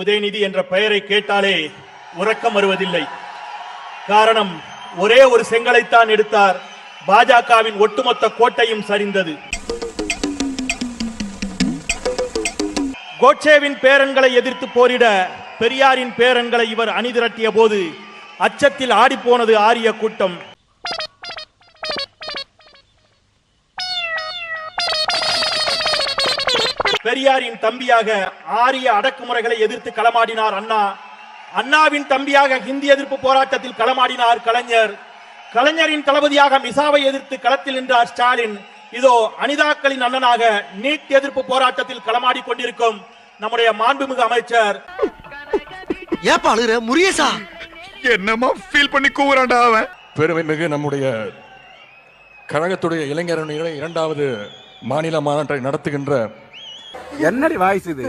உதயநிதி என்ற பெயரை கேட்டாலே உறக்கம் வருவதில்லை. காரணம் ஒரே ஒரு செங்கலைத்தான் எடுத்தார். பாஜகவின் ஒட்டுமொத்த கோட்டையும் சரிந்தது. கோட்சேவின் பேரன்களை எதிர்த்து போரிட பெரியாரின் பேரன்களை இவர் அணிதிரட்டிய போது அச்சத்தில் ஆடிப்போனது ஆரிய கூட்டம். பெரியாரின் தம்பியாக ஆரிய அடக்குமுறைகளை எதிர்த்து களமாடினார் அண்ணா. அண்ணாவின் தம்பியாக ஹிந்தி எதிர்ப்பு போராட்டத்தில் களமாடினார் கலைஞர். கலைஞரின் தளபதியாக மிசாவை எதிர்த்து களத்தில் நின்றார் ஸ்டாலின். இதோ அனிதாக்களின் அண்ணனாக நீட் எதிர்ப்பு போராட்டத்தில் களமாடி கொண்டிருக்கும் நம்முடைய மாண்புமிகு அமைச்சர். ஏப்பா அழுகுற? முரியசா என்னமா ஃபீல் பண்ணி கூவுறான்டா அவன். பெருமை மிகு நம்முடைய கழகத்துடைய இளைஞரணிகளை இரண்டாவது மாநில மாநாட்டை நடத்துகின்ற என்னடி வாய்ஸ் இது?